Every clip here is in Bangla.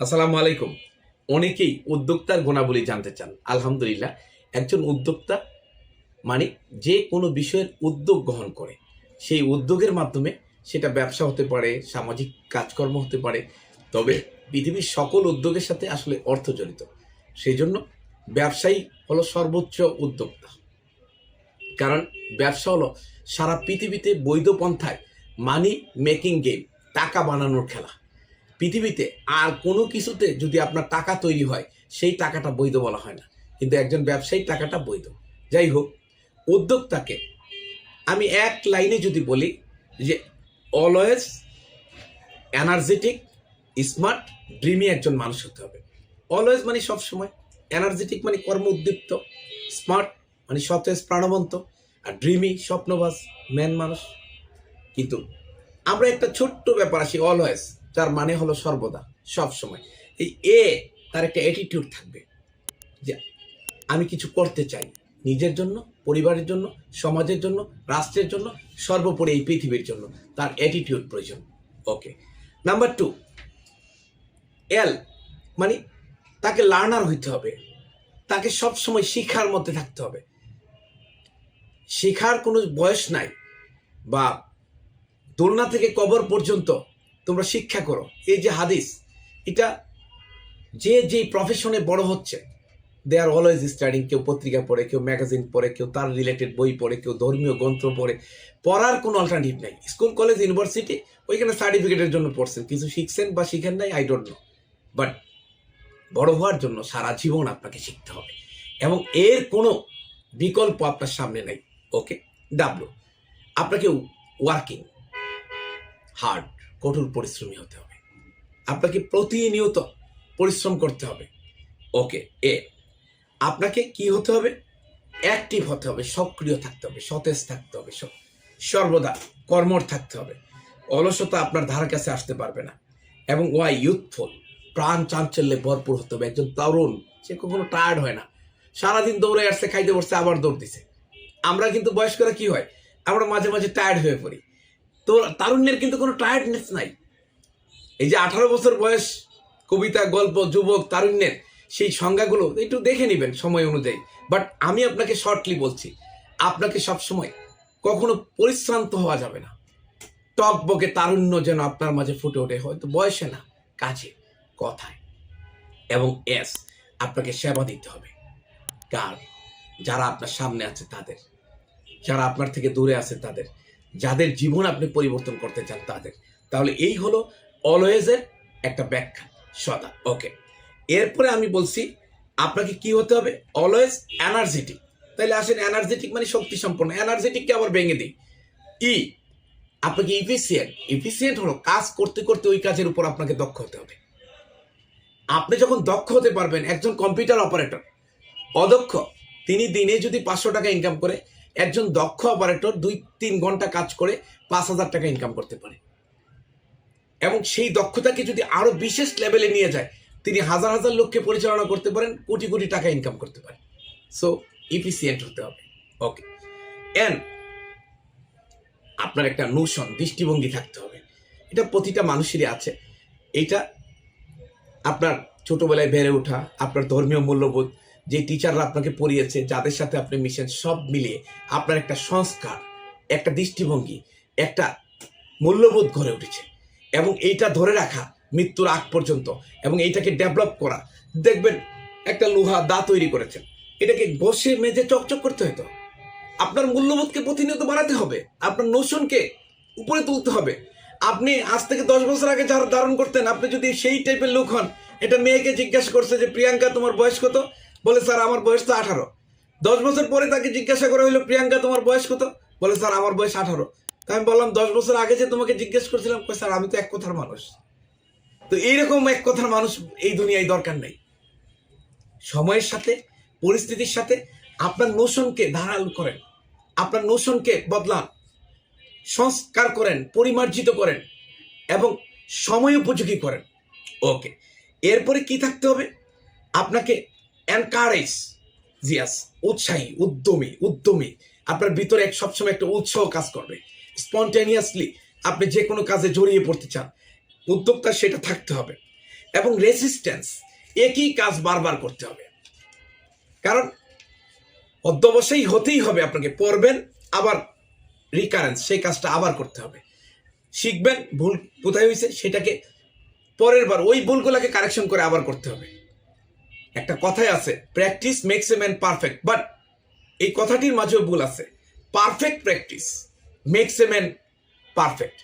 আসসালামু আলাইকুম। অনেকেই উদ্যোক্তার গুণাবলী জানতে চান। আলহামদুলিল্লাহ, একজন উদ্যোক্তা মানে যে কোনো বিষয়ের উদ্যোগ গ্রহণ করে। সেই উদ্যোগের মাধ্যমে সেটা ব্যবসা হতে পারে, সামাজিক কাজকর্ম হতে পারে, তবে পৃথিবীর সকল উদ্যোগের সাথে আসলে অর্থ জড়িত। সেই জন্য ব্যবসায়ী হলো সর্বোচ্চ উদ্যোক্তা। কারণ ব্যবসা হলো সারা পৃথিবীতে বৈধ পন্থায় মানি মেকিং গেম টাকা বানানোর খেলা। পৃথিবীতে আর কোনো কিছুতে যদি আপনার টাকা তৈরি হয়, সেই টাকাটা বৈধ বলা হয় না। কিন্তু একজন ব্যবসায়ী টাকাটা বৈধ। যাই হোক, উদ্যোক্তাকে আমি এক লাইনে যদি বলি যে অলওয়েজ এনার্জেটিক স্মার্ট ড্রিমি একজন মানুষ হতে হবে। অলওয়েজ মানে সবসময় এনার্জেটিক মানে কর্ম উদ্দীপ্ত স্মার্ট মানে সতেজ, প্রাণবন্ত, আর ড্রিমি স্বপ্নবাজ ম্যান মানুষ। কিন্তু আমরা একটা ছোট্ট ব্যাপার আসি অলওয়েজ যার মানে হলো সর্বদা, সব সময়। এই এ, তার একটা অ্যাটিটিউড থাকবে যে, আমি কিছু করতে চাই। নিজের জন্য, পরিবারের জন্য, সমাজের জন্য, রাষ্ট্রের জন্য, সর্বোপরি এই পৃথিবীর জন্য তার অ্যাটিটিউড প্রয়োজন। ওকে। নাম্বার টু এল মানে তাকে লার্নার হইতে হবে। তাকে সব সময় শিখার মধ্যে থাকতে হবে। শিখার কোনো বয়স নাই বা দোলনা থেকে কবর পর্যন্ত তোমরা শিক্ষা করো। এই যে হাদিস, এটা যে যে প্রফেশনে বড় হচ্ছে দে আর অলওয়েজ স্টাডিং কেউ পত্রিকা পড়ে, কেউ ম্যাগাজিন পড়ে, কেউ তার রিলেটেড বই পড়ে, কেউ ধর্মীয় গ্রন্থ পড়ে, পড়ার কোনো অল্টারনেটিভ নাই। স্কুল কলেজ ইউনিভার্সিটি ওইখানে সার্টিফিকেটের জন্য পড়ছেন, কিছু শিখছেন বা শিখেন নাই আই ডোন্ট নো বাট বড় হওয়ার জন্য সারা জীবন আপনাকে শিখতে হবে। এবং এর কোনো বিকল্প আপনার সামনে নাই ওকে ডাব্লু আপনাকে ওয়ার্কিং হার্ড কঠোর পরিশ্রমী হতে হবে। আপনাকে প্রতিনিয়ত পরিশ্রম করতে হবে। ওকে, এ, আপনাকে কি হতে হবে? অ্যাক্টিভ হতে হবে, সক্রিয় থাকতে হবে, সতেজ থাকতে হবে সর্বদা কর্মর থাকতে হবে। অলসতা আপনার ধার কাছে আসতে পারবে না। এবং ওয়াই ইউথফুল, প্রাণ চাঞ্চল্যে ভরপুর হতে হবে। একজন তরুণ, সে কখনো টায়ার্ড হয় না। সারাদিন দৌড়ে আসছে, খাইতে বসছে, আবার দৌড় দিছে। আমরা কিন্তু বয়স্করা কি হয়? আমরা মাঝে মাঝে টায়ার্ড হয়ে পড়ি। তো তারুণ্যের কিন্তু কোনো টায়ার্ডনেস নাই। এই যে আঠারো বছর বয়স, কবিতা, গল্প, যুবক, তারুণ্যের সেই সংজ্ঞাগুলো একটু দেখে নেবেন সময় অনুযায়ী। বাট আমি আপনাকে শর্টলি বলছি, আপনাকে সবসময় কখনো পরিশ্রান্ত হওয়া যাবে না। টক বকে তারুণ্য যেন আপনার মাঝে ফুটে ওঠে, হয়তো বয়সে না কাজে কথায়। এবং এস আপনাকে সেবা দিতে হবে। কার? যারা আপনার সামনে আছে তাদের। যারা আপনার থেকে দূরে আছে তাদের। যাদের জীবন আপনি পরিবর্তন করতে চান তাদের। তাহলে এই হলো অলওয়েজের একটা ব্যাখ্যা, সদা। ওকে। এরপরে আমি বলছি, আপনাকে কি হতে হবে? Always energetic. তাহলে আসেন, এনার্জেটিক মানে শক্তি সম্পন্ন এনার্জেটিককে আবার ভেঙে দিই। ই, আপনাকে ইফিসিয়েন্ট ইফিসিয়েন্ট হলো কাজ করতে করতে ওই কাজের উপর আপনাকে দক্ষ হতে হবে। আপনি যখন দক্ষ হতে পারবেন, একজন কম্পিউটার অপারেটর, অদক্ষ, তিনি দিনে যদি পাঁচশো টাকা ইনকাম করে একজন দক্ষ অপারেটর দুই, তিন ঘণ্টা কাজ করে পাঁচ হাজার টাকা ইনকাম করতে পারে। এবং সেই দক্ষতাকে যদি আরও বিশেষ লেভেলে নিয়ে যায়, তিনি হাজার হাজার লোককে পরিচালনা করতে পারেন, কোটি কোটি টাকা ইনকাম করতে পারেন। সো ইফিসিয়েন্ট হতে হবে। ওকে এন আপনার একটা নোশন দৃষ্টিভঙ্গি থাকতে হবে। এটা প্রতিটা মানুষেরই আছে। এটা আপনার ছোটবেলায় বেড়ে ওঠা, আপনার ধর্মীয় মূল্যবোধ যে টিচাররা আপনাকে পড়িয়েছে, যাদের সাথে আপনি মিশেন, সব মিলিয়ে আপনার একটা সংস্কার, একটা দৃষ্টিভঙ্গি, একটা মূল্যবোধ গড়ে উঠেছে। এবং এইটা ধরে রাখা মৃত্যুর আগ পর্যন্ত এবং এইটাকে ডেভেলপ করা। দেখবেন একটা লোহা দা তৈরি করেছেন এটাকে বসে মেজে চকচক করতে হতো আপনার মূল্যবোধকে প্রতিনিয়ত বাড়াতে হবে। আপনার নোশনকে উপরে তুলতে হবে। আপনি আজ থেকে দশ বছর আগে যারা ধারণ করতেন, আপনি যদি সেই টাইপের লোক হন এটা মেয়েকে জিজ্ঞাসা করছে যে, প্রিয়াঙ্কা, তোমার বয়স কত? বলে, স্যার, আমার বয়স তো আঠারো। দশ বছর পরে তাকে জিজ্ঞাসা করা হলো প্রিয়াঙ্কা, তোমার বয়স কত? বলে, স্যার, আমার বয়স আঠারো। আমি বললাম, দশ বছর আগে যে তোমাকে জিজ্ঞেস করছিলাম স্যার, আমি তো এক কথার মানুষ। তো এইরকম এক কথার মানুষ এই দুনিয়ায় দরকার নেই। সময়ের সাথে, পরিস্থিতির সাথে, আপনার নোশনকে ধারাল করেন। আপনার নোশনকে বদলান। সংস্কার করেন, পরিমার্জিত করেন এবং সময় উপযোগী করেন। ওকে। এরপরে কি থাকতে হবে? আপনাকে এনকারেজ জিয়াস উৎসাহী, উদ্যমী উদ্যমী। আপনার ভিতরে এক সবসময় একটা উৎসাহ কাজ করবে। স্পন্টেনিয়াসলি আপনি যে কোনো কাজে জড়িয়ে পড়তে চান, উদ্যোক্তা সেটা থাকতে হবে এবং রেসিস্ট্যান্স একই কাজ বারবার করতে হবে। কারণ অধ্যবসায়ী হতেই হবে, আপনাকে পড়বেন, আবার রিকারেন্স সেই কাজটা আবার করতে হবে। শিখবেন, ভুল কোথায় হয়েছে সেটাকে পরের বার ওই ভুলগুলোকে কারেকশন করে আবার করতে হবে। একটা কথাই আছে practice makes a man perfect but এই কথাটির মাঝেও ভুল আছে। Perfect practice makes a man perfect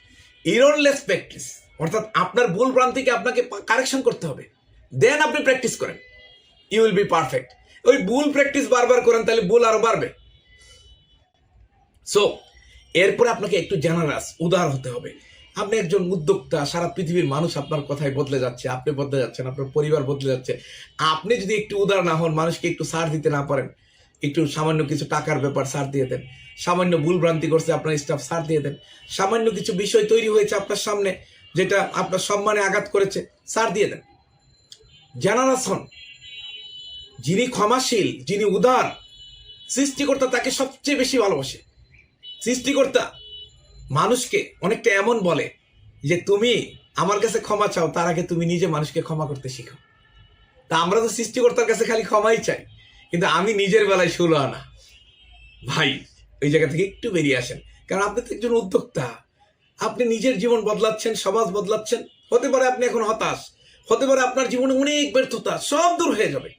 errorless practice অর্থাৎ আপনার ভুল ভ্রান্তিকে আপনাকে কারেকশন করতে হবে। দেন আপনি প্র্যাকটিস করেন। ইউ উইল বি পারফেক্ট ওই ভুল প্র্যাকটিস বারবার করেন, তাহলে ভুল আরও বাড়বে। সো এরপরে আপনাকে একটু জেনারাস উদার হতে হবে। আপনি একজন উদ্যোক্তা, সারা পৃথিবীর মানুষ আপনার কথায় বদলে যাচ্ছে, আপনি বদলে যাচ্ছেন, আপনার পরিবার বদলে যাচ্ছে। আপনি যদি একটু উদার না হন, মানুষকে একটু সার দিতে না পারেন, একটু সামান্য কিছু টাকার ব্যাপার সার দিয়ে দেন। সামান্য ভুল ভ্রান্তি করছে আপনার স্টাফ সার দিয়ে দেন। সামান্য কিছু বিষয় তৈরি হয়েছে আপনার সামনে, যেটা আপনার সম্মানে আঘাত করেছে, সার দিয়ে দেন। জেনারাস হন, যিনি ক্ষমাশীল, যিনি উদার, সৃষ্টিকর্তা তাকে সবচেয়ে বেশি ভালোবাসে। সৃষ্টিকর্তা মানুষকে অনেকটা এমন বলে যে তুমি আমার কাছে ক্ষমা চাও, তার আগে তুমি নিজে মানুষকে ক্ষমা করতে শিখো। তা আমরা তো সৃষ্টিকর্তার কাছে খালি ক্ষমাই চাই, কিন্তু আমি নিজের বেলায় ষোলো আনা। ভাই, ওই জায়গা থেকে একটু বেরিয়ে আসেন, কারণ আপনি তো একজন উদ্যোক্তা। আপনি নিজের জীবন বদলাচ্ছেন, সমাজ বদলাচ্ছেন, হতে পারে আপনি এখন হতাশ, হতে পারে আপনার জীবনে অনেক ব্যর্থতা, সব দূর হয়ে যাবে।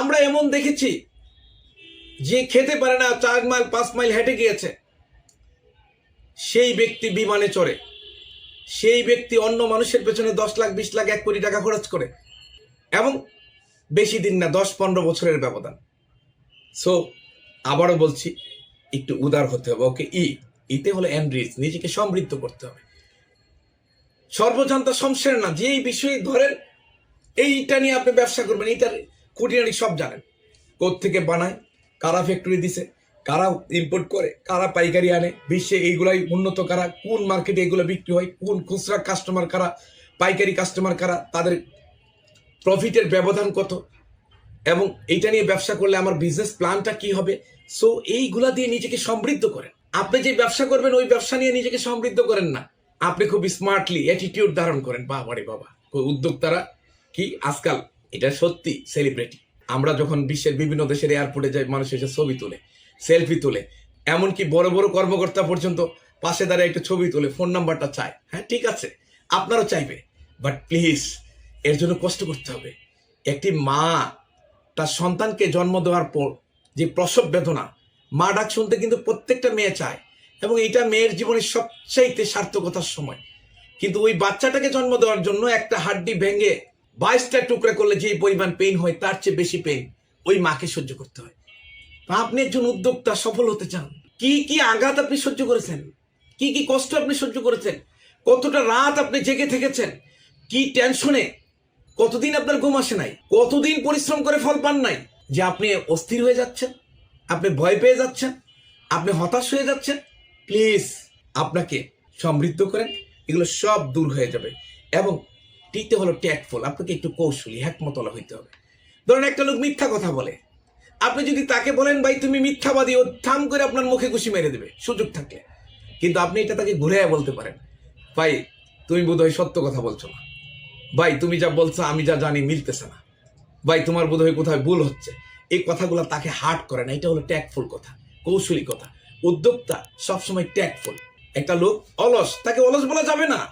আমরা এমন দেখেছি, যে খেতে পারে না, চার মাইল, পাঁচ মাইল হেঁটে গিয়েছে সেই ব্যক্তি বিমানে চড়ে। সেই ব্যক্তি অন্য মানুষের পেছনে দশ লাখ, বিশ লাখ, এক কোটি টাকা খরচ করে। এবং বেশি দিন না, দশ, পনেরো বছরের ব্যবধান। সো আবারও বলছি, একটু উদার হতে হবে। ওকে, ই, ইতে হলো এনরিচ নিজেকে সমৃদ্ধ করতে হবে। সর্বজান্তা শমশের না যে এই বিষয়ে ধরেন, এইটা নিয়ে আপনি ব্যবসা করবেন, এইটার খুঁটিনাটি সব জানেন। থেকে বানায়, কারা ফ্যাক্টরি দিছে কারা ইম্পোর্ট করে, কারা পাইকারি আনে, বিশ্বে এইগুলাই উন্নত কারা, কোন মার্কেটে এগুলো বিক্রি হয়, কোন খুচরা কাস্টমার কারা, পাইকারি কাস্টমার কারা, তাদের প্রফিটের ব্যবধান কত? এবং এইটা নিয়ে ব্যবসা করলে আমার বিজনেস প্ল্যানটা কি হবে? সো এইগুলা দিয়ে নিজেকে সমৃদ্ধ করেন। আপনি যে ব্যবসা করবেন, ওই ব্যবসা নিয়ে নিজেকে সমৃদ্ধ করেন না। আপনি খুব স্মার্টলি অ্যাটিটিউড ধারণ করেন বাবা রে বাবা। উদ্যোক্তারা কি? আজকাল এটা সত্যি সেলিব্রিটি আমরা যখন বিশ্বের বিভিন্ন দেশের এয়ারপোর্টে যাই, মানুষ এসে ছবি তোলে। সেলফি তোলে। এমনকি বড় বড় কর্মকর্তা পর্যন্ত পাশে দাঁড়িয়ে একটা ছবি তোলে ফোন নাম্বারটা চায়। হ্যাঁ ঠিক আছে, আপনারও চাইবে। বাট প্লিজ এর জন্য কষ্ট করতে হবে। একটি মা, তার সন্তানকে জন্ম দেওয়ার পর যে প্রসব বেদনা, মা ডাক শুনতে কিন্তু প্রত্যেকটা মেয়ে চায়। এবং এটা মেয়ের জীবনের সবচাইতে সার্থকতার সময়। কিন্তু ওই বাচ্চাটাকে জন্ম দেওয়ার জন্য একটা হাড্ডি ভেঙে বাইশটা টুকরা করলে যে পরিমাণ পেইন হয়, তার চেয়ে বেশি পেইন ওই মাকে সহ্য করতে হয়। আপনি একজন উদ্যোক্তা সফল হতে চান। কি কি আঘাত আপনি সহ্য করেছেন? কি কি কষ্ট আপনি সহ্য করেছেন? কতটা রাত আপনি জেগে থেকেছেন? কি টেনশনে? কতদিন আপনার ঘুম আসে নাই? কতদিন পরিশ্রম করে ফল পান নাই? যে আপনি অস্থির হয়ে যাচ্ছেন, আপনি ভয় পেয়ে যাচ্ছেন, আপনি হতাশ হয়ে যাচ্ছেন, প্লিজ আপনাকে সমৃদ্ধ করেন, এগুলো সব দূর হয়ে যাবে। এবং টিকতে হলো ট্যাক্টফুল আপনাকে একটু কৌশলী হ্যাকমতলা হইতে হবে। ধরেন একটা লোক মিথ্যা কথা বলে। আপনি যদি তাকে বলেন, ভাই, তুমি মিথ্যাবাদী, ও থাম করে আপনার মুখে খুশি মেরে দেবে। সুযোগ থাকলে। কিন্তু আপনি এটা তাকে ঘুরে বলতে পারেন। ভাই, তুমি বোধহয় সত্য কথা বলছো না। ভাই, তুমি যা বলছো, আমি যা জানি মিলতেছে না। ভাই, তোমার বোধহয় কোথায় ভুল হচ্ছে। এই কথাগুলো তাকে হার্ট করে না। এটা হলো ট্যাগফুল কথা, কৌশলী কথা। উদ্যোক্তা সবসময় ট্যাগফুল। একটা লোক অলস, তাকে অলস বলা যাবে না।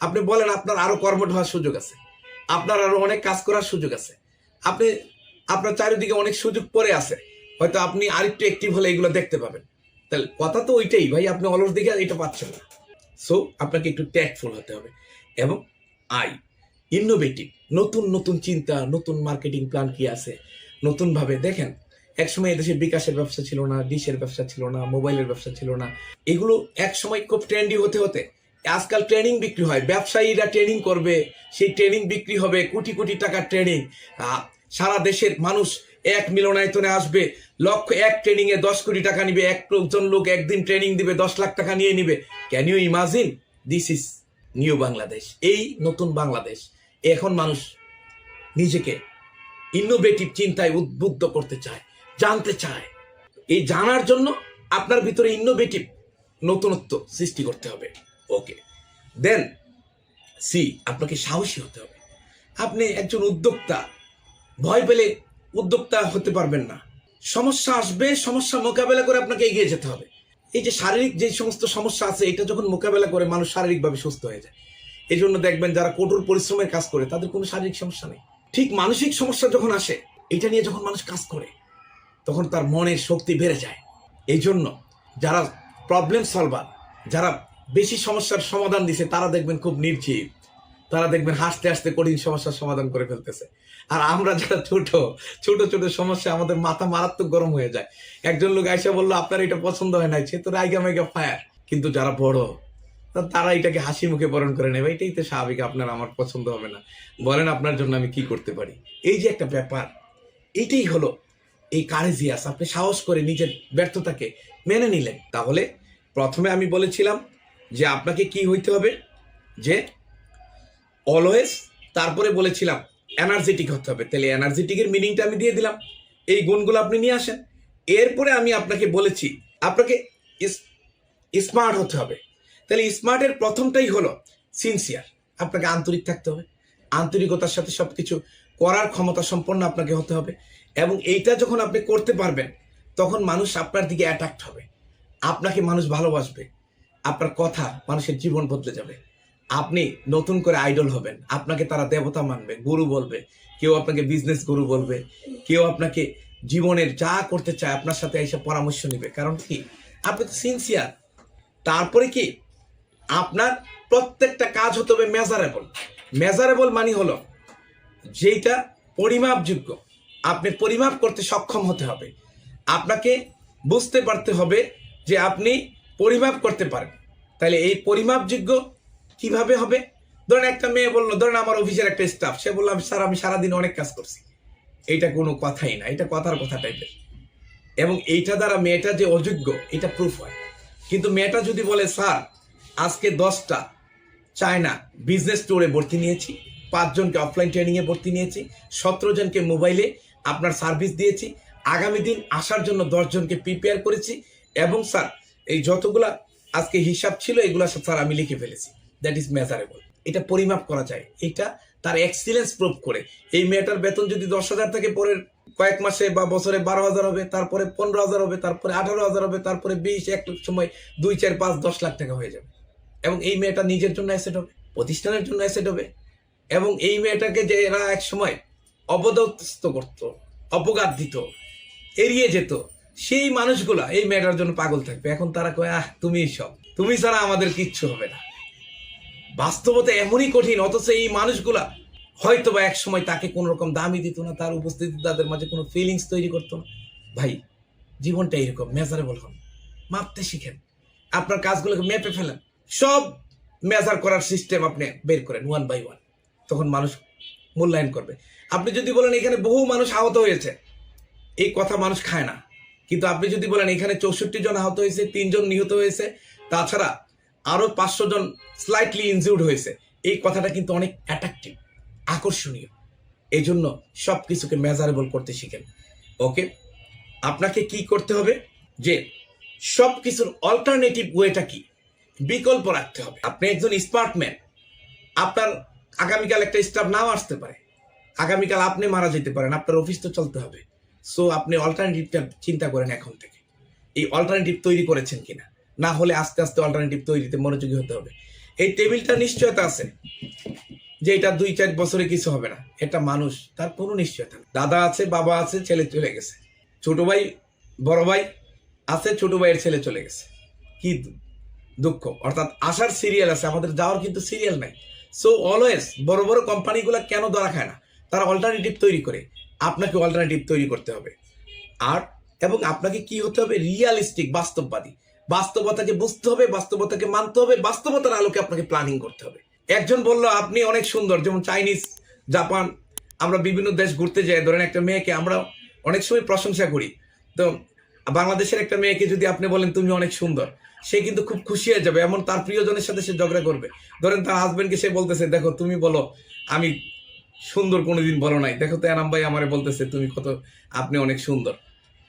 আপনি বলেন, আপনার আরও কর্মঠ হওয়ার সুযোগ আছে। আপনার আরও অনেক কাজ করার সুযোগ আছে। আপনি আপনার চারিদিকে অনেক সুযোগ পড়ে আছে। হয়তো আপনি আরেকটু অ্যাক্টিভ হলে এগুলো দেখতে পাবেন। তাহলে কথা তো ওইটাই, ভাই, আপনি অলস দিকে এটা পাচ্ছেন না। সো আপনাকে একটু ট্যাগফুল হতে হবে। এবং আই ইনোভেটিভ নতুন নতুন চিন্তা, নতুন মার্কেটিং প্ল্যান কি আছে? নতুনভাবে দেখেন, একসময় এদেশে বিকাশের ব্যবসা ছিল না, ডিশের ব্যবসা ছিল না, মোবাইলের ব্যবসা ছিল না। এগুলো এক সময় খুব ট্রেন্ডি হতে হতে, আজকাল ট্রেনিং বিক্রি হয়। ব্যবসায়ীরা ট্রেনিং করবে, সেই ট্রেনিং বিক্রি হবে, কোটি কোটি টাকার ট্রেনিং সারা দেশের মানুষ এক মিলনায়তনে আসবে। লক্ষ এক ট্রেনিং এ দশ কোটি টাকা নিবে একজন লোক একদিন ট্রেনিং দিবে, দশ লাখ টাকা নিয়ে নিবে। Can you imagine this is new Bangladesh এই নতুন বাংলাদেশ। এখন মানুষ নিজেকে ইনোভেটিভ চিন্তায় উদ্বুদ্ধ করতে চায়, জানতে চায়। এই জানার জন্য আপনার ভিতরে ইনোভেটিভ নতুনত্ব সৃষ্টি করতে হবে। ওকে দেন সি আপনাকে সাহসী হতে হবে। আপনি একজন উদ্যোক্তা ভয় পেলে উদ্যোক্তা হতে পারবেন না। সমস্যা আসবে, সমস্যা মোকাবেলা করে আপনাকে এগিয়ে যেতে হবে। এই যে শারীরিক যে সমস্ত সমস্যা আছে, এটা যখন মোকাবেলা করে মানুষ শারীরিকভাবে সুস্থ হয়ে যায়। এই জন্য দেখবেন যারা কঠোর পরিশ্রমের কাজ করে, তাদের কোনো শারীরিক সমস্যা নেই। ঠিক মানসিক সমস্যা যখন আসে, এটা নিয়ে যখন মানুষ কাজ করে, তখন তার মনের শক্তি বেড়ে যায়। এই জন্য যারা প্রবলেম সলভার যারা বেশি সমস্যার সমাধান দিছে, তারা দেখবেন খুব নির্জীব। তারা দেখবেন হাসতে হাসতে কঠিন সমস্যার সমাধান করে ফেলতেছে। আর আমরা যারা ছোট ছোট ছোট সমস্যা আমাদের মাথা মারাত্মক গরম হয়ে যায়। একজন লোক আইসা বলল, আপনার এটা পছন্দ হয় নাই, সে তো রাইগা মেগা ফায়ার। কিন্তু যারা বড় তারা এটাকে হাসি মুখে বরণ করে নেবে। এটাই তো স্বাভাবিক, আপনার আমার পছন্দ হবে না। বলেন, আপনার জন্য আমি কি করতে পারি? এই যে একটা ব্যাপার এইটাই হলো এই কারেজিয়াস। আপনি সাহস করে নিজের ব্যর্থতাকে মেনে নিলেন। তাহলে প্রথমে আমি বলেছিলাম যে আপনাকে কি হইতে হবে? যে অলওয়েজ তারপরে বলেছিলাম এনার্জেটিক হতে হবে। তাহলে এনার্জেটিকের মিনিংটা আমি দিয়ে দিলাম। এই গুণগুলো আপনি নিয়ে আসেন। এরপরে আমি আপনাকে বলেছি, আপনাকে স্মার্ট হতে হবে। তাহলে স্মার্টের প্রথমটাই হলো সিনসিয়ার আপনাকে আন্তরিক থাকতে হবে। আন্তরিকতার সাথে সব কিছু করার ক্ষমতা সম্পন্ন আপনাকে হতে হবে। এবং এইটা যখন আপনি করতে পারবেন, তখন মানুষ আপনার দিকে অ্যাট্রাক্ট হবে। আপনাকে মানুষ ভালোবাসবে। আপনার কথা মানুষের জীবন বদলে যাবে। আপনি নতুন করে আইডল হবেন। আপনাকে তারা দেবতা মানবে, গুরু বলবে, কেউ আপনাকে বিজনেস গুরু বলবে, কেউ আপনাকে জীবনের যা করতে চায় আপনার সাথে এসে পরামর্শ নেবে। কারণ কি? আপনি তো সিনসিয়ার তারপরে কি? আপনার প্রত্যেকটা কাজ হতে হবে মেজারেবল মেজারেবল মানে হলো যেটা পরিমাপযোগ্য। আপনি পরিমাপ করতে সক্ষম হতে হবে। আপনাকে বুঝতে পারতে হবে যে আপনি পরিমাপ করতে পারেন। তাহলে এই পরিমাপযোগ্য কীভাবে হবে? ধরেন একটা মেয়ে বলল, ধরেন আমার অফিসের একটা স্টাফ সে বলল, আমি স্যার, আমি সারাদিন অনেক কাজ করছি। এইটা কোনো কথাই না, এটা কথার কথা টাইপের এবং এইটা দ্বারা মেয়েটা যে অযোগ্য, এটা প্রুফ হয়। কিন্তু মেয়েটা যদি বলে, স্যার, আজকে দশটা চায়না বিজনেস স্টোরে ভর্তি নিয়েছি পাঁচজনকে অফলাইন ট্রেনিংয়ে ভর্তি নিয়েছি, সতেরো জনকে মোবাইলে আপনার সার্ভিস দিয়েছি, আগামী দিন আসার জন্য দশজনকে প্রিপেয়ার করেছি এবং স্যার, এই যতগুলা আজকে হিসাব ছিল, এগুলো স্যার, আমি লিখে ফেলেছি। দ্যাট ইজ মেজারেবল এটা পরিমাপ করা যায়। এটা তার এক্সিলেন্স প্রুভ করে। এই মেয়েটার বেতন যদি দশ হাজার থেকে, পরের কয়েক মাসে বা বছরে বারো হাজার হবে, তারপরে পনেরো হাজার হবে, তারপরে আঠারো হাজার হবে, তারপরে বিশ, এক সময় দুই, চার, পাঁচ, দশ লাখ টাকা হয়ে যাবে। এবং এই মেয়েটা নিজের জন্য অ্যাসেট হবে, প্রতিষ্ঠানের জন্য অ্যাসেট হবে। এবং এই মেয়েটাকে যে এরা এক সময় অবদস্ত করত, অপঘাত দিত, এড়িয়ে যেত, সেই মানুষগুলা এই মেয়েটার জন্য পাগল থাকবে। এখন তারা কয়, আহ তুমি সব। তুমি ছাড়া আমাদের কিচ্ছু হবে না। বাস্তবতা এমনই কঠিন, অথচ এই মানুষগুলা হয়তো বা এক সময় তাকে কোনো রকম দামই দিত না, তার উপস্থিতি তাদের মাঝে কোনো ফিলিংস তৈরি করতো না। ভাই, জীবনটা এরকম মেজারেবল হন মাপতে শিখেন। আপনার কাজগুলোকে মেপে ফেলেন। সব মেজার করার সিস্টেম আপনি বের করেন ওয়ান বাই ওয়ান তখন মানুষ মূল্যায়ন করবে। আপনি যদি বলেন, এখানে বহু মানুষ আহত হয়েছে। এই কথা মানুষ খায় না। কিন্তু আপনি যদি বলেন, এখানে চৌষট্টি জন আহত হয়েছে, তিনজন নিহত হয়েছে। তাছাড়া আরও পাঁচশো জন স্লাইটলি ইনজিউর্ড হয়েছে। এই কথাটা কিন্তু অনেক অ্যাট্রাকটিভ আকর্ষণীয়। এই জন্য সব কিছুকে মেজারেবল করতে শিখেন। ওকে আপনাকে কি করতে হবে? যে সব কিছুর অল্টারনেটিভ ওয়েটা কি? বিকল্প রাখতে হবে। আপনি একজন স্মার্টম্যান আপনার আগামীকাল একটা স্টাফ নাও আসতে পারে। আগামীকাল আপনি মারা যেতে পারেন, আপনার অফিস তো চলতে হবে। সো আপনি অল্টারনেটিভটা চিন্তা করেন এখন থেকে। এই অল্টারনেটিভ তৈরি করেছেন কিনা? না হলে আস্তে আস্তে অল্টারনেটিভ তৈরিতে মনোযোগী হতে হবে। এই টেবিলটা নিশ্চয়তা আছে, যে এটা দুই চার বছরে কিছু হবে না। এটা মানুষ, তার কোনো নিশ্চয়তা নেই। দাদা আছে, বাবা আছে, ছেলে চলে গেছে। ছোট ভাই, বড় ভাই আছে, ছোট ভাইয়ের ছেলে চলে গেছে। কি দুঃখ। অর্থাৎ আসার সিরিয়াল আছে, আমাদের যাওয়ার কিন্তু সিরিয়াল নাই। সো অলওয়েজ বড় বড় কোম্পানিগুলো কেন ধরা খায় না? তারা অল্টারনেটিভ তৈরি করে। আপনাকে অল্টারনেটিভ তৈরি করতে হবে। আর, এবং আপনাকে কি হতে হবে? রিয়ালিস্টিক বাস্তববাদী। বাস্তবতাকে বুঝতে হবে, বাস্তবতাকে মানতে হবে, বাস্তবতার আলোকে আপনাকে প্ল্যানিং করতে হবে। একজন বলল, আপনি অনেক সুন্দর, যেমন চাইনিজ, জাপান, আমরা বিভিন্ন দেশ ঘুরতে যাই। ধরেন একটা মেয়েকে আমরা অনেক সময় প্রশংসা করি। তো বাংলাদেশের একটা মেয়েকে যদি আপনি বলেন, তুমি অনেক সুন্দর। সে কিন্তু খুব খুশি হয়ে যাবে, এমন তার প্রিয়জনের সাথে সে ঝগড়া করবে। ধরেন তার হাজবেন্ডকে সে বলতেছে, দেখো, তুমি বলো, আমি সুন্দর কোনোদিন বলো নাই। দেখো তো, এনাম ভাই আমারে বলতেছে, তুমি কত, আপনি অনেক সুন্দর।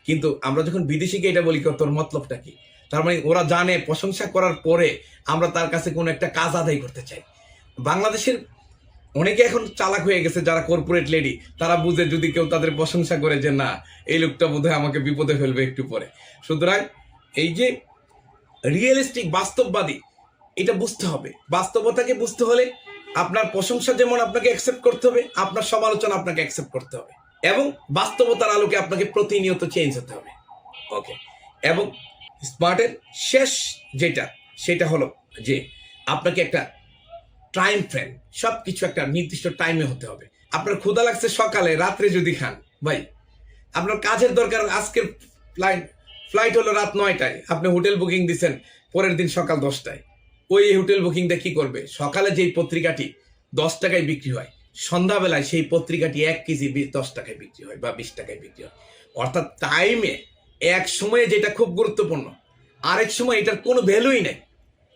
কিন্তু আমরা যখন বিদেশিকে এটা বলি, তোর মতলবটা কি? তার মানে ওরা জানে, প্রশংসা করার পরে আমরা তার কাছে কোনো একটা কাজ আদায় করতে চাই। বাংলাদেশের অনেকে এখন চালাক হয়ে গেছে, যারা কর্পোরেট লেডি তারা বুঝে যদি কেউ তাদের প্রশংসা করে যে না, এই লোকটা বোধহয় আমাকে বিপদে ফেলবে একটু পরে। সুতরাং এই যে রিয়েলিস্টিক বাস্তববাদী, এটা বুঝতে হবে। বাস্তবতাকে বুঝতে হলে আপনার প্রশংসা যেমন আপনাকে অ্যাকসেপ্ট করতে হবে, আপনার সমালোচনা আপনাকে অ্যাকসেপ্ট করতে হবে। এবং বাস্তবতার আলোকে আপনাকে প্রতিনিয়ত চেঞ্জ হতে হবে। ওকে এবং স্মার্টের শেষ যেটা, সেটা হলো যে আপনাকে একটা টাইম ফ্রেম সব কিছু একটা নির্দিষ্ট টাইমে হতে হবে। আপনার ক্ষুদা লাগছে সকালে, রাত্রে যদি খান, ভাই, আপনার কাজের দরকার আজকের ফ্লাইট ফ্লাইট হলো রাত নয়টায়, আপনি হোটেল বুকিং দিচ্ছেন পরের দিন সকাল দশটায়। ওই হোটেল বুকিংটা কি করবে? সকালে যেই পত্রিকাটি দশ টাকায় বিক্রি হয়, সন্ধ্যাবেলায় সেই পত্রিকাটি এক কেজি দশ টাকায় বিক্রি হয় বা বিশ টাকায় বিক্রি হয়। অর্থাৎ টাইমে এক সময়ে যেটা খুব গুরুত্বপূর্ণ, আরেক সময় এটার কোনো ভ্যালুই নেই।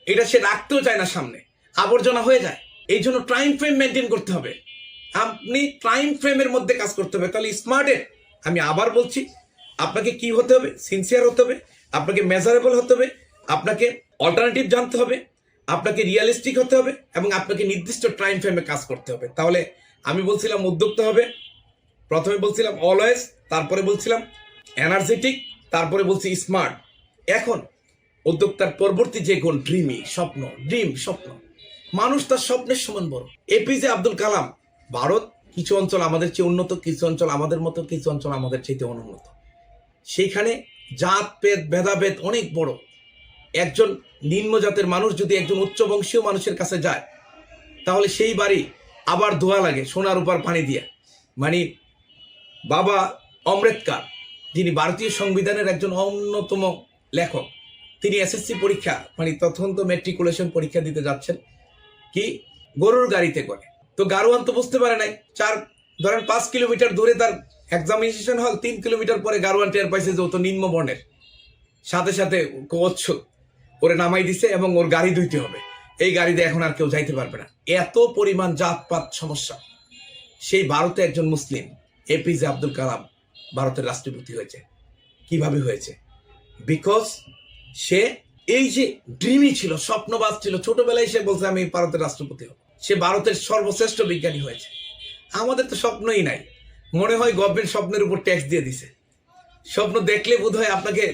এটা সে রাখতেও চায় না সামনে। আবর্জনা হয়ে যায়। এই জন্য টাইম ফ্রেম মেনটেন করতে হবে। আপনি টাইম ফ্রেমের মধ্যে কাজ করতে হবে। তাহলে স্মার্টের আমি আবার বলছি, আপনাকে কি হতে হবে? সিনসিয়ার হতে হবে। আপনাকে মেজারেবল হতে হবে। আপনাকে অল্টারনেটিভ জানতে হবে। আপনাকে রিয়েলিস্টিক হতে হবে এবং আপনাকে নির্দিষ্ট টাইম ফ্রেমে কাজ করতে হবে। তাহলে আমি বলছিলাম উদ্যোক্তা হবে। প্রথমে বলছিলাম অলওয়েজ তারপরে বলছিলাম এনার্জেটিক তারপরে বলছি, স্মার্ট। এখন উদ্যোক্তার পরবর্তী যে গুণ, ড্রিমি, স্বপ্ন, ড্রিম, স্বপ্ন। মানুষ তার স্বপ্নের সমান বড়। এপিজে আব্দুল কালাম, ভারত কিছু অঞ্চল আমাদের চেয়ে উন্নত, কিছু অঞ্চল আমাদের মতো, কিছু অঞ্চল আমাদের চেয়ে অনুন্নত। সেইখানে জাত, পেদ, ভেদাভেদ অনেক বড়। একজন নিম্ন জাতের মানুষ যদি একজন উচ্চ বংশীয় মানুষের কাছে যায়, তাহলে সেই বাড়ি আবার ধোয়া লাগে, সোনার উপর পানি দিয়ে। মানে বাবা অমৃতকার যিনি ভারতীয় সংবিধানের একজন অন্যতম লেখক, তিনি এসএসসি পরীক্ষা মানে তখন তো মেট্রিকুলেশন পরীক্ষা দিতে যাচ্ছেন। কি? গরুর গাড়িতে করে। তো গারোয়ান তো বুঝতে পারে নাই। চার, ধরেন পাঁচ কিলোমিটার দূরে তার এক্সামিনেশন হল, তিন কিলোমিটার পরে গারোয়ান টের পাইছে যে ও তো নিম্ন বর্ণের। সাথে সাথে কোচ ওরে নামাই দিছে এবং ওর গাড়ি ধুইতে হবে। এই গাড়িতে এখন আর কেউ যাইতে পারবে না। এত পরিমাণ জাতপাত সমস্যা। সেই ভারতে একজন মুসলিম এপিজে আব্দুল কালাম ভারতের রাষ্ট্রপতি হয়েছে। কীভাবে হয়েছে? বিকজ সে এই যে ড্রিমই ছিল, স্বপ্নবাজ ছিল, ছোটবেলায় সে বলছে, আমি ভারতের রাষ্ট্রপতি হব। সে ভারতের সর্বশ্রেষ্ঠ বিজ্ঞানী হয়েছে। আমাদের তো স্বপ্নই নাই। মনে হয় গভর্নমেন্ট স্বপ্নের উপর ট্যাক্স দিয়ে দিছে। স্বপ্ন দেখলে বোধ হয় আপনাকে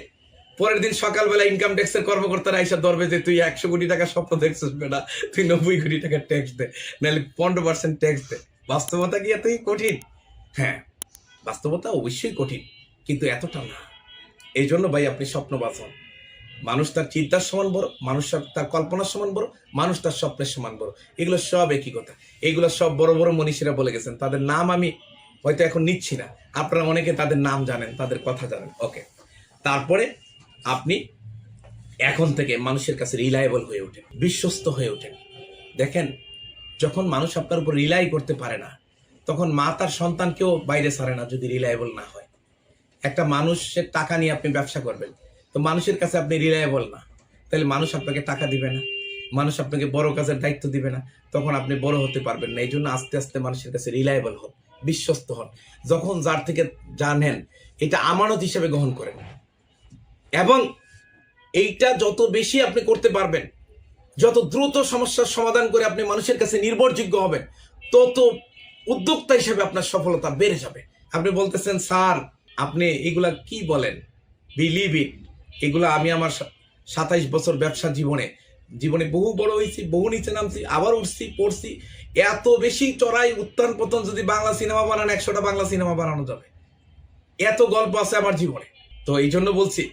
পরের দিন সকালবেলা ইনকাম ট্যাক্সের কর্মকর্তারা এসে ধরবে যে, তুই একশো কোটি টাকা স্বপ্ন দেখছিস বেটা, তুই নব্বই কোটি টাকা ট্যাক্স দে, নাহলে পনেরো পার্সেন্ট ট্যাক্স দে। বাস্তবতা কি এতই কঠিন? হ্যাঁ। বাস্তবতা অবশ্যই কঠিন, কিন্তু এতটা না। এই জন্য ভাই আপনি স্বপ্ন বাঁচন মানুষ তার চিন্তার সমান বড়, মানুষ তার- কল্পনার সমান বড়, মানুষ তার স্বপ্নের সমান বড়। এগুলো সব একই কথা। এগুলো সব বড় বড় মনীষীরা বলে গেছেন, তাদের নাম আমি হয়তো এখন নিচ্ছি না। আপনারা অনেকে তাদের নাম জানেন, তাদের কথা জানেন। ওকে। তারপরে আপনি এখন থেকে মানুষের কাছে রিলায়েবল হয়ে ওঠেন, বিশ্বস্ত হয়ে ওঠেন। দেখেন, যখন মানুষ আপনার উপর রিলাই করতে পারে না তখন মা তার সন্তানকেও বাইরে ছাড়ে না যদি রিলায়েবল না হয়। একটা মানুষের টাকা নিয়ে আপনি ব্যবসা করবেন, তো মানুষের কাছে আপনি রিলায়েবল না, তাহলে মানুষ আপনাকে টাকা দিবে না। মানুষ আপনাকে বড় কাজের দায়িত্ব দিবে না, তখন আপনি বড় হতে পারবেন না। এই জন্য আস্তে আস্তে মানুষের কাছে রিলায়েবল হন, বিশ্বস্ত হন। যখন যার থেকে জানেন এটা আমানত হিসেবে গ্রহণ করেন। এবং এইটা যত বেশি আপনি করতে পারবেন, যত দ্রুত সমস্যার সমাধান করে আপনি মানুষের কাছে নির্ভরযোগ্য হবেন, তত উদ্যোক্তা হিসেবে আপনার সফলতা বেড়ে যাবে। আপনি বলতেছেন, স্যার, আপনি এগুলা কি বলেন? বিলিভ ইট এগুলা আমি আমার সাতাইশ বছর ব্যবসা জীবনে জীবনে বহু বড় হয়েছি, বহু নিচে নামছি, আবার উঠছি, পড়ছি। এত বেশি চড়াই উত্থান পতন যদি বাংলা সিনেমা বানান, একশোটা বাংলা সিনেমা বানানো যাবে। এত গল্প আছে আমার জীবনে। তো এই জন্য বলছি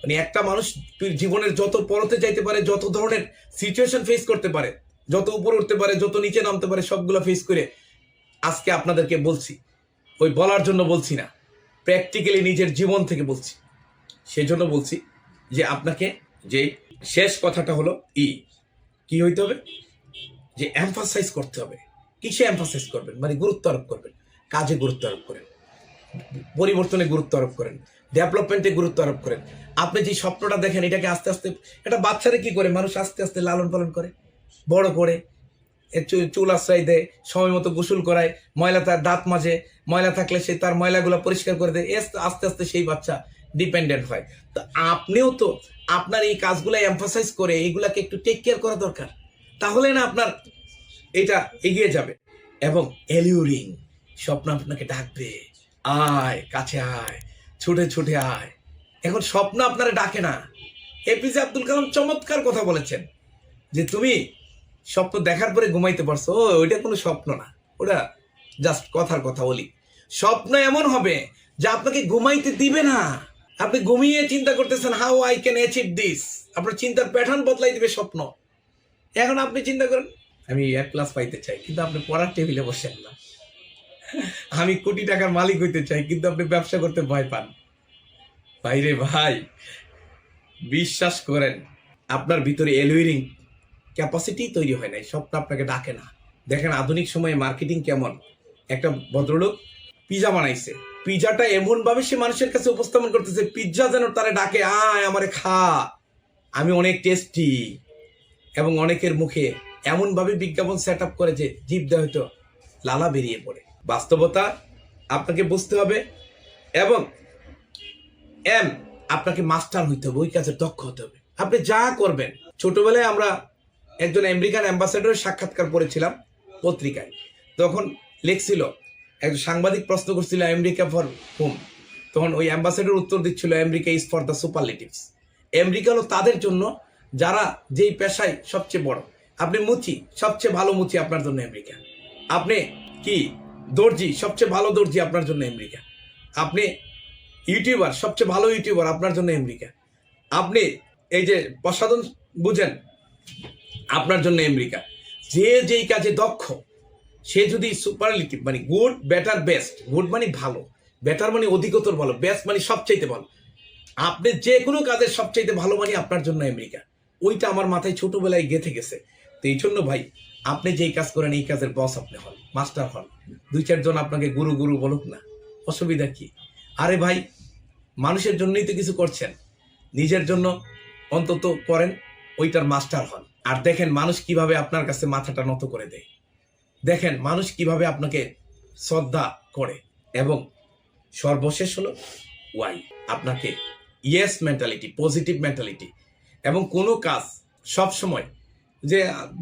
মানে একটা মানুষ জীবনের যত পরতে যাইতে পারে, যত ধরনের সিচুয়েশন ফেস করতে পারে, যত উপরে উঠতে পারে, যত নিচে নামতে পারে, সবগুলো ফেস করে আজকে আপনাদেরকে বলছি, ওই বলার জন্য বলছি না প্র্যাকটিক্যালি নিজের জীবন থেকে বলছি। সেজন্য বলছি যে আপনাকে যে শেষ কথাটা হলো ই, কি হইতে হবে? যে এমফাসাইজ করতে হবে। কিসে এমফাসাইজ করবেন? মানে গুরুত্ব আরোপ করবেন। কাজে গুরুত্ব আরোপ করেন। পরিবর্তনে গুরুত্ব আরোপ করেন। ডেভেলপমেন্টে গুরুত্ব আরোপ করেন। আপনি যে স্বপ্নটা দেখেন, এটাকে আস্তে আস্তে, এটা বাচ্চারা কি করে? মানুষ আস্তে আস্তে লালন পালন করে, বড় করে। চুল আশ্রয় দেয়, সময় মতো গোসল করায়, ময়লা তার দাঁত মাজে, ময়লা থাকলে সে তার ময়লাগুলো পরিষ্কার করে দেয় আস্তে আস্তে সেই বাচ্চা ডিপেন্ডেন্ট হয়। তো আপনিও তো আপনার এই কাজগুলো এমফাসাইজ করে এইগুলাকে একটু টেক কেয়ার করা দরকার। তাহলে না আপনার এটা এগিয়ে যাবে। এবং এলিউরিং স্বপ্ন আপনাকে ডাকবে, আয়, কাছে আয়, ছুটে ছুটে আয়। এখন স্বপ্ন আপনারা ডাকে না। এপিজে আব্দুল কালাম চমৎকার কথা বলেছেন যে তুমি স্বপ্ন দেখার পরে ঘুমাইতে পারছ। ও, ওইটা কোনো স্বপ্ন না। ওটা জাস্ট কথার কথা বলি। স্বপ্ন এমন হবে যে আপনাকে ঘুমাইতে দিবে না। আপনি ঘুমিয়ে চিন্তা করতেছেন how I can achieve this আপনার চিন্তার প্যাটার্ন বদলাই দিবে স্বপ্ন। এখন আপনি চিন্তা করেন, আমি এক ক্লাস পাইতে চাই, কিন্তু আপনি পড়ার টেবিলে বসেন না। আমি কোটি টাকার মালিক হইতে চাই, কিন্তু আপনি ব্যবসা করতে ভয় পান। ভাইরে ভাই, বিশ্বাস করেন, আপনার ভিতরে এলুইরিং ক্যাপাসিটি তৈরি হয় নাই স্বপ্ন আপনাকে ডাকে না। দেখেন আধুনিক সময়ে মার্কেটিং কেমন? একটা ভদ্রলোক পিজা বানাইছে। পিজাটা এমন ভাবে সে মানুষের কাছে উপস্থাপন করতেছে পিৎজা যেন তারা ডাকে, আয় আমারে খা। আমি অনেক টেস্টি এবং অনেকের মুখে এমনভাবে বিজ্ঞাপন সেট আপ করে যে জীব দেয় হয়তো লালা বেরিয়ে পড়ে। বাস্তবতা আপনাকে বুঝতে হবে এবং এম আপনাকে মাস্টার হইতে হবে, ওই কাজে দক্ষ হতে হবে। আপনি যা করবেন, ছোটবেলায় আমরা একজন আমেরিকান অ্যাম্বাসেডরের সাক্ষাৎকার পড়েছিলাম পত্রিকায়। তখন লেখছিল, একজন সাংবাদিক প্রশ্ন করছিল, আমেরিকা ফর হোম তখন ওই অ্যাম্বাসেডর উত্তর দিচ্ছিল, America is for the superlatives America হলো তাদের জন্য, যারা যেই পেশায় সবচেয়ে বড়। আপনি মুচি, সবচেয়ে ভালো মুচি আপনার জন্য আমেরিকা। আপনি কি দর্জি, সবচেয়ে ভালো দর্জি আপনার জন্য আমেরিকা। আপনি ইউটিউবার, সবচেয়ে ভালো ইউটিউবার আপনার জন্য আমেরিকা। আপনি এই যে প্রসাধন বুঝেন আপনার জন্য আমেরিকা। যে যেই কাজে দক্ষ, সে যদি সুপারলিটিভ মানে গুড, বেটার, বেস্ট, গুড মানে ভালো, বেটার মানে অধিকতর ভালো, বেস্ট মানে সবচাইতে ভালো। আপনি যে কোনো কাজের সবচাইতে ভালো মানে আপনার জন্য আমেরিকা। ওইটা আমার মাথায় ছোটবেলায় গেঁথে গেছে। তো এই জন্য ভাই, আপনি যেই কাজ করেন, এই কাজের বস আপনি হন মাস্টার হন। দুই চারজন আপনাকে গুরু গুরু বলুক না। অসুবিধা কি? আরে ভাই, মানুষের জন্যই তো কিছু করছেন। নিজের জন্য অন্তত করেন, ওইটার মাস্টার হন। আর দেখেন মানুষ কীভাবে আপনার কাছে মাথাটা নত করে দেয়। দেখেন মানুষ কীভাবে আপনাকে শ্রদ্ধা করে এবং সর্বশেষ হলো ওয়াই আপনাকে ইয়েস মেন্টালিটি পজিটিভ মেন্টালিটি এবং কোনো কাজ সব সময় যে,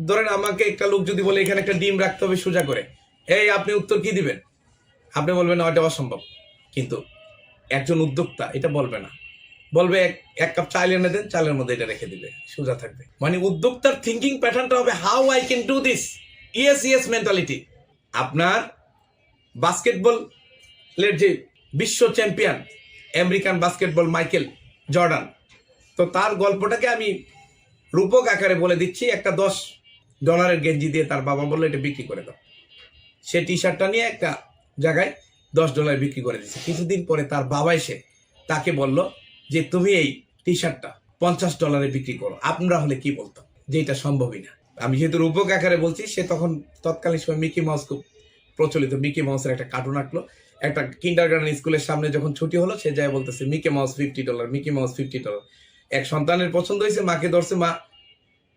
ধরেন আমাকে একটা লোক যদি বলে, এখানে একটা ডিম রাখতে হবে সোজা করে। এই, আপনি উত্তর কি দিবেন? আপনি বলবেন এটা অসম্ভব। কিন্তু একজন উদ্যোক্তা এটা বলবে না। বলবে এক কাপ চাল এনে দেন, চালের মধ্যে এটা রেখে দিবে, সোজা থাকবে। মানে উদ্যোক্তার থিঙ্কিং প্যাটার্নটা হবে how I can do this yes yes mentality আপনার বাস্কেটবলের যে বিশ্ব champion American basketball Michael Jordan তো তার গল্পটাকে আমি রূপক আকারে বলে দিচ্ছি, একটা দশ ডলারের গেঞ্জি দিয়ে তার বাবা বলল, এটা বিক্রি করে দাও। সে টি শার্টটা নিয়ে একটা জায়গায় দশ ডলার বিক্রি করে দিচ্ছে কিছুদিন পরে তার বাবা এসে তাকে বলল যে তুমি এই টি শার্টটা পঞ্চাশ ডলারে বিক্রি করো আপনারা হলে কি বলতো যে এটা সম্ভবই না। আমি যেহেতু রূপক আকারে বলছি, সে তখন তৎকালীন সময় মিকি মাউস খুব প্রচলিত। মিকি মাউসের একটা কার্টুন আঁকলো। একটা কিন্ডার গার্ডেন স্কুলের সামনে যখন ছুটি হলো, সে যায় বলতেছে Mickey Mouse fifty dollar Mickey Mouse fifty dollar এক সন্তানের পছন্দ হয়েছে, মাকে ধরছে, মা,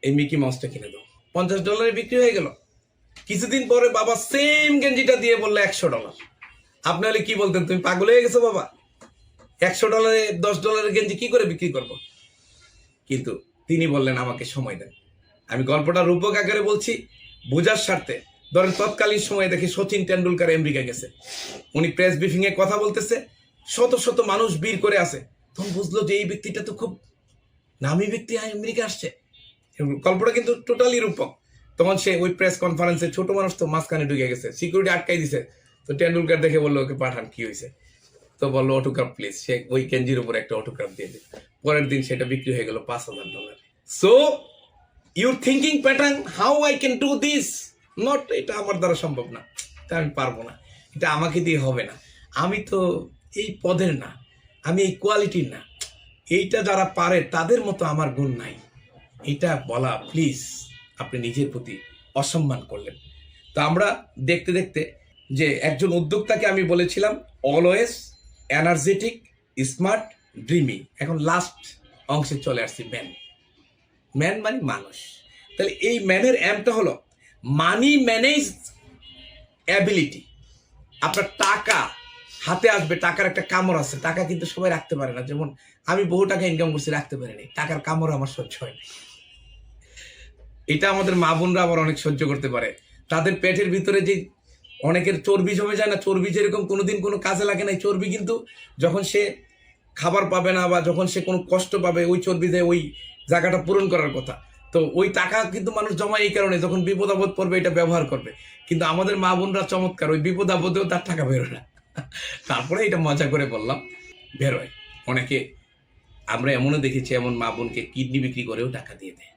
এই মিকি মাউসটা কিনে দাও। পঞ্চাশ ডলারে বিক্রি হয়ে গেল। কিছুদিন পরে বাবা সেম গেঞ্জিটা দিয়ে বলল, একশো ডলার আপনি হলে কি বলতেন? তুমি পাগল হয়ে গেছো বাবা। একশো ডলারে দশ ডলারের গেঞ্জি কি করে বিক্রি করব? কিন্তু তিনি বললেন, আমাকে সময় দেন। আমি গল্পটা রূপক আকারে বলছি, বোঝার স্বার্থে। ধরেন তৎকালীন সময়ে দেখি সচিন টেন্ডুলকার আমেরিকা গেছে। উনি প্রেস ব্রিফিং এ কথা বলতেছে, শত শত মানুষ ভিড় করে আছে। তখন বুঝলো যে এই ব্যক্তিটা তো খুব নামি ব্যক্তি আমেরিকা আসছে। গল্পটা কিন্তু টোটালি রূপক। তখন সে ওই প্রেস কনফারেন্সে ছোট মানুষ তো মাঝখানে ঢুকে গেছে সিকিউরিটি আটকাই দিছে। তো টেন্ডুলকার দেখে বলল, ওকে পাঠান, কি হয়েছে তো বলল অটোগ্রাফ প্লিজ সে ওই কেঞ্জির উপর একটা অটোগ্রাফ দিয়ে দিল। পরের দিন সেটা বিক্রি হয়ে গেল পাঁচ হাজার dollar so your thinking pattern how I can do this not এটা আমার দ্বারা সম্ভব না। তা আমি পারব না। এটা আমাকে দিয়ে হবে না। আমি তো এই পদের না। আমি এই কোয়ালিটির না। এইটা যারা পারে, তাদের মতো আমার গুণ নাই। এটা বলা প্লিজ আপনি নিজের প্রতি অসম্মান করলেন। তো আমরা দেখতে দেখতে যে একজন উদ্যোক্তাকে আমি বলেছিলাম অলওয়েজ এনার্জেটিক, স্মার্ট, ড্রিমি। এখন লাস্ট অংশে চলে আসছি ম্যান ম্যান মানে মানুষ। তাহলে এই ম্যানের অ্যামটা হলো মানি ম্যানেজ অ্যাবিলিটি আপনার টাকা হাতে আসবে, টাকার একটা কামড় আছে। টাকা কিন্তু সবাই রাখতে পারে না। যেমন আমি বহু টাকা ইনকাম করছি, রাখতে পারিনি। টাকার কামড় আমার সহ্য হয় না। এটা আমাদের মা বোনরা আবার অনেক সহ্য করতে পারে। তাদের পেটের ভিতরে যে অনেকের চর্বি জমে যায় না, চর্বি যেরকম কোনোদিন কোনো কাজে লাগে না চর্বি কিন্তু যখন সে খাবার পাবে না বা যখন সে কোনো কষ্ট পাবে, ওই চর্বি দিয়ে, ওই জায়গাটা পূরণ করার কথা। তো ওই টাকা কিন্তু মানুষ জমায় এই কারণে, যখন বিপদ আপদ পড়বে, এটা ব্যবহার করবে। কিন্তু আমাদের মা বোনরা চমৎকার, ওই বিপদ আপদেও তার টাকা বেরোয় না। তারপরে এটা মজা করে বললাম, বেরোয়। অনেকে, আমরা এমনও দেখেছি, এমন মা বোনকে কিডনি বিক্রি করেও টাকা দিয়ে দেয়।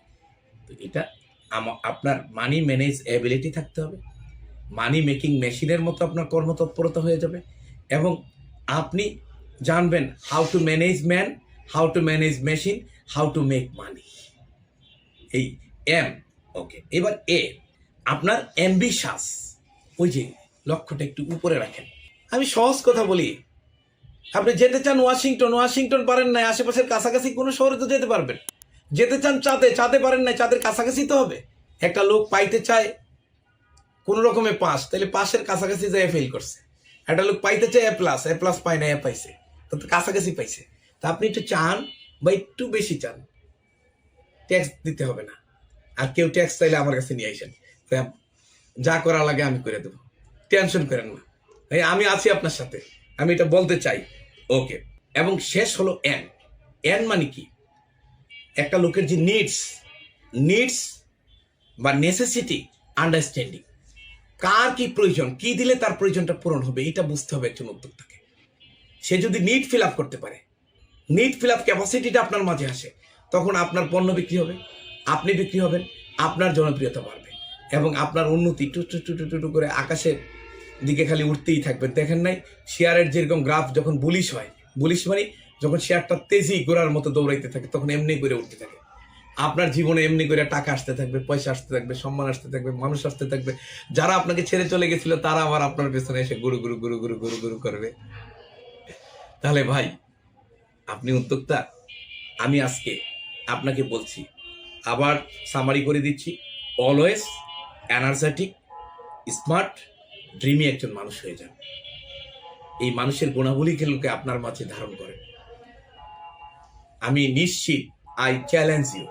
তো এটা আপনার মানি ম্যানেজ অ্যাবিলিটি থাকতে হবে। মানি মেকিং মেশিনের মতো আপনার কর্মতৎপরতা হয়ে যাবে। এবং আপনি জানবেন how to manage man how to manage machine how to make money এই এম ওকে এবার এ আপনার অ্যাম্বিশাস ওই যে লক্ষ্যটা একটু উপরে রাখেন। আমি সহজ কথা বলি, আপনি যেতে চান ওয়াশিংটন ওয়াশিংটন পারেন না আশেপাশের কাছাকাছি কোনো শহরে তো যেতে পারবেন। যেতে চান চাঁদে চাঁদে পারেন না চাঁদের কাছাকাছি তো হবে। একটা লোক পাইতে চায় কোন রকমে পাস তাহলে পাশের কাছাকাছি যায় ফেল করছে। একটা লোক পাইতে চায় এ প্লাস এ প্লাস পায় না এ পাইছে। তো কাছাকাছি পাইছে। তা আপনি একটু চান বা একটু বেশি চান। ট্যাক্স দিতে হবে না। আর কেউ ট্যাক্স চাইলে আমার কাছে নিয়ে আসেন। যা করা লাগে আমি করে দেবো। টেনশন করেন না। আমি আছি আপনার সাথে। আমি এটা বলতে চাই। ওকে। এবং শেষ হলো এন এন মানে কি? একটা লোকের যে নিডস নিডস বা নেসেসিটি আন্ডারস্ট্যান্ডিং কার কি প্রয়োজন, কি দিলে তার প্রয়োজনটা পূরণ হবে এটা বুঝতে হবে একজন উদ্যোক্তাকে। সে যদি নিড ফিল আপ করতে পারে নিট ফিল আপ ক্যাপাসিটিটা আপনার মাঝে আসে, তখন আপনার পণ্য বিক্রি হবে, আপনি বিক্রি হবেন, আপনার জনপ্রিয়তা বাড়বে এবং আপনার উন্নতি টু টু টু টু টু টু করে আকাশের দিকে খালি উঠতেই থাকবে দেখেন নাই শেয়ারের যেরকম গ্রাফ যখন বুলিশ হয় বুলিশ মানে যখন শেয়ারটা তেজি গোড়ার মতো দৌড়াইতে থাকে, তখন এমনি করে উঠতে থাকে। আপনার জীবনে এমনি করে টাকা আসতে থাকবে, পয়সা আসতে থাকবে, সম্মান আসতে থাকবে, মানুষ আসতে থাকবে। যারা আপনাকে ছেড়ে চলে গেছিল, তারা আবার আপনার পেছনে এসে গুরু গুরু গুরু গুরু গুরু গুরু করবে। তাহলে ভাই, আপনি উদ্যোক্তা, আমি আজকে আপনাকে বলছি, আবার সামারি করে দিচ্ছি। অলওয়েজ এনার্জেটিক স্মার্ট ড্রিমি একজন মানুষ হয়ে যান। এই মানুষের গুণাবলীগুলোকে আপনার মাঝে ধারণ করে। আমি নিশ্চিত আই চ্যালেঞ্জ ইউ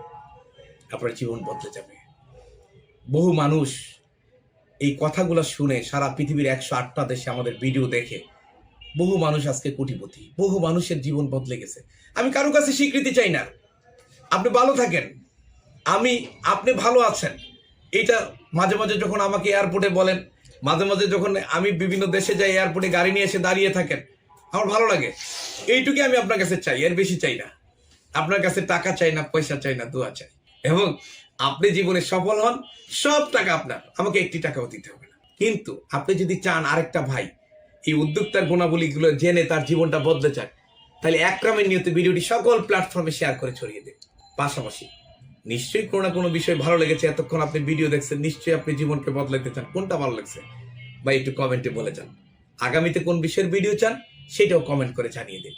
আপনার জীবন বদলে যাবে। বহু মানুষ এই কথাগুলো শুনে সারা পৃথিবীর একশো আটটা দেশে আমাদের ভিডিও দেখে বহু মানুষ আজকে কোটিপতি, বহু মানুষের জীবন বদলে গেছে। আমি কারও কাছে স্বীকৃতি চাই না। আপনি ভালো থাকেন। আমি, আপনি ভালো আছেন। এটা মাঝে মাঝে যখন আমাকে এয়ারপোর্টে বলেন, মাঝে মাঝে যখন আমি বিভিন্ন দেশে যাই, এয়ারপোর্টে গাড়ি নিয়ে এসে দাঁড়িয়ে থাকেন, আমার ভালো লাগে। এইটুকুই আমি আপনার কাছে চাই, এর বেশি চাই না। আপনার কাছে টাকা চাই না, পয়সা চাই না, দোয়া চাই। এবং আপনি জীবনে সফল হন, সব টাকা আপনার। আমাকে একটি টাকাও দিতে হবে না। কিন্তু আপনি যদি চান আরেকটা ভাই, এই উদ্যোক্তার গুণাবলীগুলো জেনে তার জীবনটা বদলে চায় তাহলে একরামের নিয়তে ভিডিওটি সকল প্ল্যাটফর্মে শেয়ার করে ছড়িয়ে দিন। পাশাপাশি, নিশ্চয়ই কোনো না কোনো বিষয় ভালো লেগেছে, এতক্ষণ আপনি ভিডিও দেখছেন, নিশ্চয়ই আপনি জীবনকে বদলাতে চান। কোনটা ভালো লাগছে? বা একটু কমেন্টে বলে যান। আগামীতে কোন বিষয়ের ভিডিও চান, সেটাও কমেন্ট করে জানিয়ে দিন।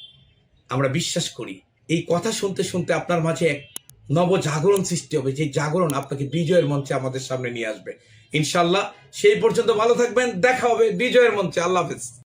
আমরা বিশ্বাস করি, এই কথা শুনতে শুনতে আপনার মাঝে এক নব জাগরণ সৃষ্টি হবে, যে জাগরণ আপনাকে বিজয়ের মঞ্চে আমাদের সামনে নিয়ে আসবে। ইনশাল্লাহ সেই পর্যন্ত ভালো থাকবেন, দেখা হবে বিজয়ের মঞ্চে। আল্লাহ হাফিজ।